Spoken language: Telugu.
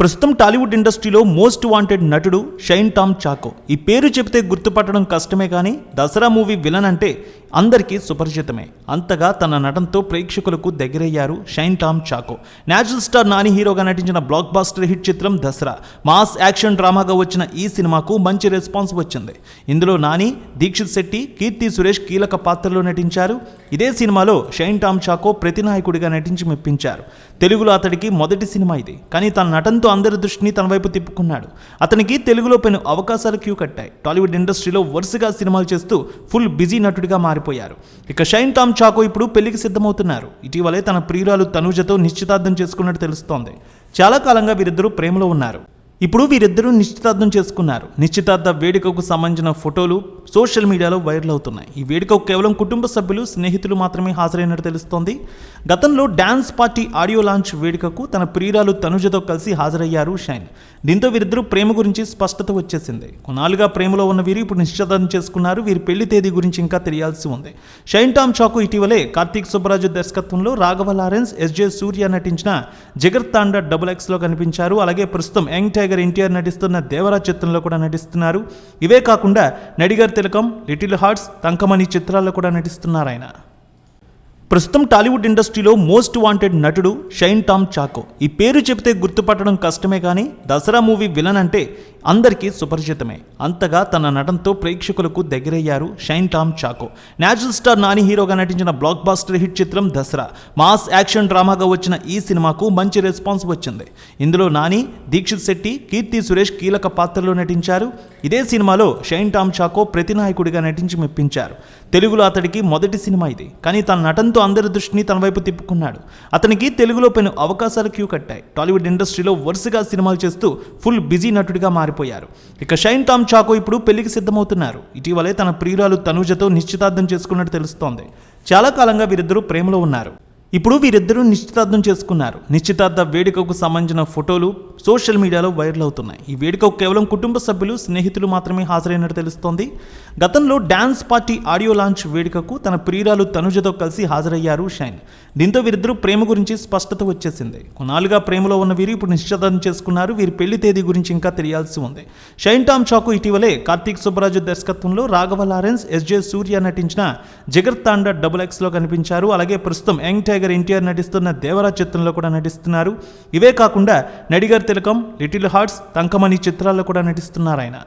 ప్రస్తుతం టాలీవుడ్ ఇండస్ట్రీలో మోస్ట్ వాంటెడ్ నటుడు షైన్ టామ్ చాకో. ఈ పేరు చెబితే గుర్తుపట్టడం కష్టమే కానీ దసరా మూవీ విలన్ అంటే అందరికీ సుపరిచితమే. అంతగా తన నటనతో ప్రేక్షకులకు దగ్గరయ్యారు షైన్ టామ్ చాకో. నేచురల్ స్టార్ నాని హీరోగా నటించిన బ్లాక్ బాస్టర్ హిట్ చిత్రం దసరా. మాస్ యాక్షన్ డ్రామాగా వచ్చిన ఈ సినిమాకు మంచి రెస్పాన్స్ వచ్చింది. ఇందులో నాని దీక్షిత్ శెట్టి కీర్తి సురేష్ కీలక పాత్రలో నటించారు. ఇదే సినిమాలో షైన్ టామ్ చాకో ప్రతినాయకుడిగా నటించి మెప్పించారు. తెలుగులో అతడికి మొదటి సినిమా ఇది. కానీ తన నటనతో అందరి దృష్టిని తన వైపు తిప్పుకున్నాడు. అతనికి తెలుగులో పెను అవకాశాలు క్యూ కట్టాయి. టాలీవుడ్ ఇండస్ట్రీలో వరుసగా సినిమాలు చేస్తూ ఫుల్ బిజీ నటుడిగా మారిపోయారు. ఇక షైన్ టామ్ చాకో ఇప్పుడు పెళ్ళికి సిద్ధమవుతున్నారు. ఇటీవలే తన ప్రియురాలు తనుజతో నిశ్చితార్థం చేసుకున్నట్టు తెలుస్తోంది. చాలా కాలంగా వీరిద్దరూ ప్రేమలో ఉన్నారు. ఇప్పుడు వీరిద్దరూ నిశ్చితార్థం చేసుకున్నారు. నిశ్చితార్థ వేడుకకు సంబంధించిన ఫోటోలు సోషల్ మీడియాలో వైరల్ అవుతున్నాయి. ఈ వేడుకకు కేవలం కుటుంబ సభ్యులు స్నేహితులు మాత్రమే హాజరైనట్టు తెలుస్తోంది. గతంలో డ్యాన్స్ పార్టీ ఆడియో లాంచ్ వేడుకకు తన ప్రియురాలు తనుజతో కలిసి హాజరయ్యారు షైన్. దీంతో వీరిద్దరూ ప్రేమ గురించి స్పష్టత వచ్చేసింది. కొన్నాళ్ళుగా ప్రేమలో ఉన్న వీరు ఇప్పుడు నిశ్చితార్థం చేసుకున్నారు. వీరి పెళ్ళి తేదీ గురించి ఇంకా తెలియాల్సి ఉంది. షైన్ టామ్ చాకు ఇటీవలే కార్తీక్ సుబ్బరాజు దర్శకత్వంలో రాఘవ లారెన్స్ ఎస్జే సూర్య నటించిన జగర్తాండ డబుల్ ఎక్స్లో కనిపించారు. అలాగే ప్రస్తుతం యంగ్ టైగర్ ఎన్టీఆర్ నటిస్తున్న దేవరా చిత్రంలో కూడా నటిస్తున్నారు. ఇవే కాకుండా నడిగర్ తిలకం లిటిల్ హార్ట్స్ తంకమణి చిత్రాల్లో కూడా నటిస్తున్నారు ఆయన. ప్రస్తుతం టాలీవుడ్ ఇండస్ట్రీలో మోస్ట్ వాంటెడ్ నటుడు షైన్ టామ్ చాకో. ఈ పేరు చెబితే గుర్తుపట్టడం కష్టమే కానీ దసరా మూవీ విలన్ అంటే అందరికీ సుపరిచితమే. అంతగా తన నటనతో ప్రేక్షకులకు దగ్గరయ్యారు షైన్ టామ్ చాకో. న్యాచురల్ స్టార్ నాని హీరోగా నటించిన బ్లాక్ బాస్టర్ హిట్ చిత్రం దసరా. మాస్ యాక్షన్ డ్రామాగా వచ్చిన ఈ సినిమాకు మంచి రెస్పాన్స్ వచ్చింది. ఇందులో నాని దీక్షిత్ శెట్టి కీర్తి సురేష్ కీలక పాత్రలో నటించారు. ఇదే సినిమాలో షైన్ టామ్ చాకో ప్రతినాయకుడిగా నటించి మెప్పించారు. తెలుగులో అతడికి మొదటి సినిమా ఇది. కానీ తన నటనతో అందరి దృష్టిని తన వైపు తిప్పుకున్నాడు. అతనికి తెలుగులో పెను అవకాశాలు క్యూ కట్టాయి. టాలీవుడ్ ఇండస్ట్రీలో వరుసగా సినిమాలు చేస్తూ ఫుల్ బిజీ నటుడిగా మారిపోయారు. ఇక షైన్ టామ్ చాకో ఇప్పుడు పెళ్ళికి సిద్ధమవుతున్నారు. ఇటీవలే తన ప్రియురాలు తనుజతో నిశ్చితార్థం చేసుకున్నట్టు తెలుస్తోంది. చాలా కాలంగా వీరిద్దరూ ప్రేమలో ఉన్నారు. ఇప్పుడు వీరిద్దరూ నిశ్చితార్థం చేసుకున్నారు. నిశ్చితార్థ వేడుకకు సంబంధించిన ఫోటోలు సోషల్ మీడియాలో వైరల్ అవుతున్నాయి. ఈ వేడుకకు కేవలం కుటుంబ సభ్యులు స్నేహితులు మాత్రమే హాజరైనట్టు తెలుస్తోంది. గతంలో డ్యాన్స్ పార్టీ ఆడియో లాంచ్ వేడుకకు తన ప్రియురాలు తనుజతో కలిసి హాజరయ్యారు షైన్. దీంతో వీరిద్దరూ ప్రేమ గురించి స్పష్టత వచ్చేసింది. కొన్నాళ్ళుగా ప్రేమలో ఉన్న వీరు ఇప్పుడు నిశ్చితార్థం చేసుకున్నారు. వీరి పెళ్ళి తేదీ గురించి ఇంకా తెలియాల్సి ఉంది. షైన్ టామ్ చాకు ఇటీవలే కార్తీక్ సుబ్బరాజు దర్శకత్వంలో రాఘవ లారెన్స్ ఎస్జే సూర్య నటించిన జగర్తాండ డబుల్ ఎక్స్లో కనిపించారు. అలాగే ప్రస్తుతం యంగ్ టైగర్ ఎన్టీఆర్ నటిస్తున్న దేవరా చిత్రంలో కూడా నటిస్తున్నారు. ఇవే కాకుండా నడిగర్ తిలకం లిటిల్ హార్ట్స్ తంకమణి చిత్రాల్లో కూడా నటిస్తున్నారు ఆయన